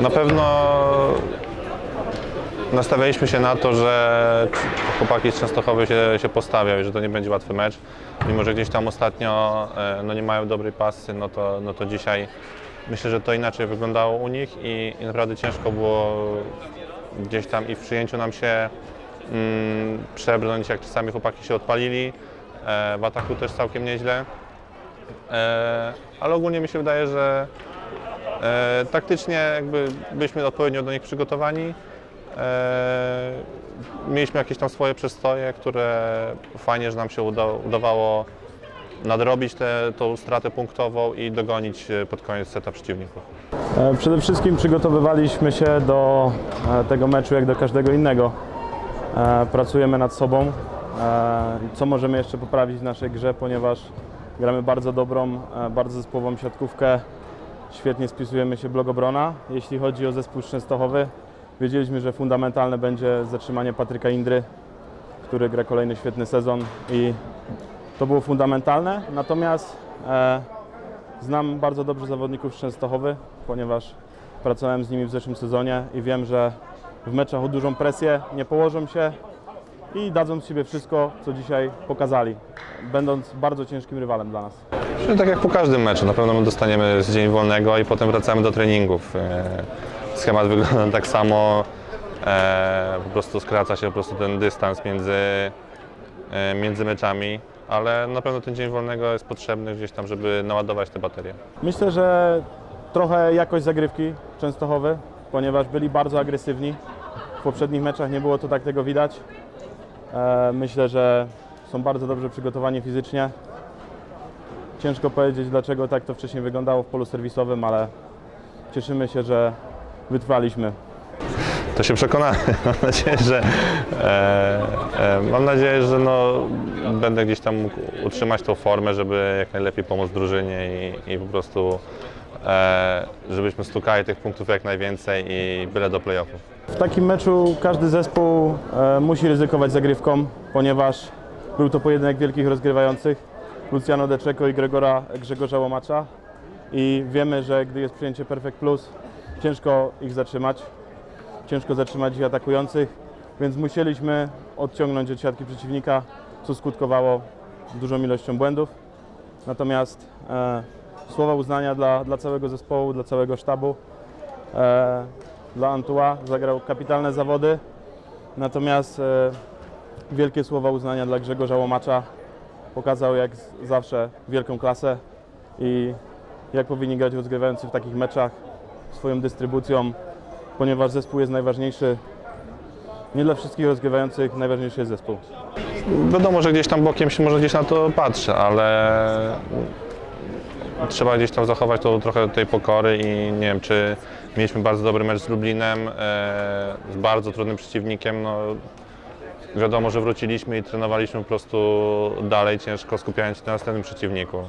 Na pewno nastawialiśmy się na to, że chłopaki z Częstochowy się, się postawią i że to nie będzie łatwy mecz. Mimo, że gdzieś tam ostatnio e, no nie mają dobrej pasy, no to, no to dzisiaj myślę, że to inaczej wyglądało u nich i, i naprawdę ciężko było gdzieś tam i w przyjęciu nam się mm, przebrnąć, jak czasami chłopaki się odpalili. E, w ataku też całkiem nieźle. E, ale ogólnie mi się wydaje, że e, taktycznie jakby byliśmy odpowiednio do nich przygotowani. E, mieliśmy jakieś tam swoje przestoje, które fajnie, że nam się uda, udawało nadrobić tę stratę punktową i dogonić e, pod koniec seta przeciwników. E, Przede wszystkim przygotowywaliśmy się do e, tego meczu jak do każdego innego. Pracujemy nad sobą. Co możemy jeszcze poprawić w naszej grze, ponieważ gramy bardzo dobrą, bardzo zespołową siatkówkę. Świetnie spisujemy się blok obrona. Jeśli chodzi o zespół Częstochowy, wiedzieliśmy, że fundamentalne będzie zatrzymanie Patryka Indry, który gra kolejny świetny sezon i to było fundamentalne. Natomiast e, Znam bardzo dobrze zawodników z Częstochowy, ponieważ pracowałem z nimi w zeszłym sezonie i wiem, że w meczach o dużą presję nie położą się i dadzą z siebie wszystko, co dzisiaj pokazali, będąc bardzo ciężkim rywalem dla nas. Czyli tak jak po każdym meczu, na pewno my dostaniemy z dzień wolnego i potem wracamy do treningów. E, Schemat wygląda tak samo, e, po prostu skraca się po prostu ten dystans między, e, między meczami, ale na pewno ten dzień wolnego jest potrzebny gdzieś tam, żeby naładować te baterie. Myślę, że trochę jakość zagrywki Częstochowy, ponieważ byli bardzo agresywni. W poprzednich meczach nie było to tak tego widać. E, Myślę, że są bardzo dobrze przygotowani fizycznie. Ciężko powiedzieć, dlaczego tak to wcześniej wyglądało w polu serwisowym, ale cieszymy się, że wytrwaliśmy. To się przekonamy. Mam nadzieję, że, e, e, mam nadzieję, że no, będę gdzieś tam mógł utrzymać tą formę, żeby jak najlepiej pomóc drużynie i, i po prostu żebyśmy stukali tych punktów jak najwięcej i byle do playoffów. W takim meczu każdy zespół e, musi ryzykować zagrywką, ponieważ był to pojedynek wielkich rozgrywających Luciano Deczeko i Gregora, Grzegorza Łomacza i wiemy, że gdy jest przyjęcie Perfect Plus, ciężko ich zatrzymać, ciężko zatrzymać ich atakujących, więc musieliśmy odciągnąć od siatki przeciwnika, co skutkowało dużą ilością błędów. Natomiast e, słowa uznania dla, dla całego zespołu, dla całego sztabu. E, dla Antua, zagrał kapitalne zawody. Natomiast e, wielkie słowa uznania dla Grzegorza Łomacza. Pokazał jak zawsze wielką klasę i jak powinni grać rozgrywający w takich meczach swoją dystrybucją, ponieważ zespół jest najważniejszy. Nie dla wszystkich rozgrywających najważniejszy jest zespół. Wiadomo, że gdzieś tam bokiem się może gdzieś na to patrzy, ale trzeba gdzieś tam zachować tą, trochę tej pokory i nie wiem, czy mieliśmy bardzo dobry mecz z Lublinem, e, z bardzo trudnym przeciwnikiem. No, wiadomo, że wróciliśmy i trenowaliśmy po prostu dalej, ciężko skupiając się na następnym przeciwniku.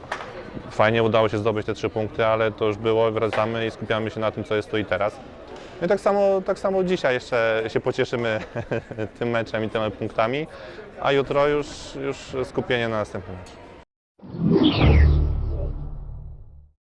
Fajnie udało się zdobyć te trzy punkty, ale to już było, wracamy i skupiamy się na tym, co jest tu i teraz. No i tak samo, tak samo dzisiaj jeszcze się pocieszymy tym meczem i tymi punktami, a jutro już, już skupienie na następnym meczu.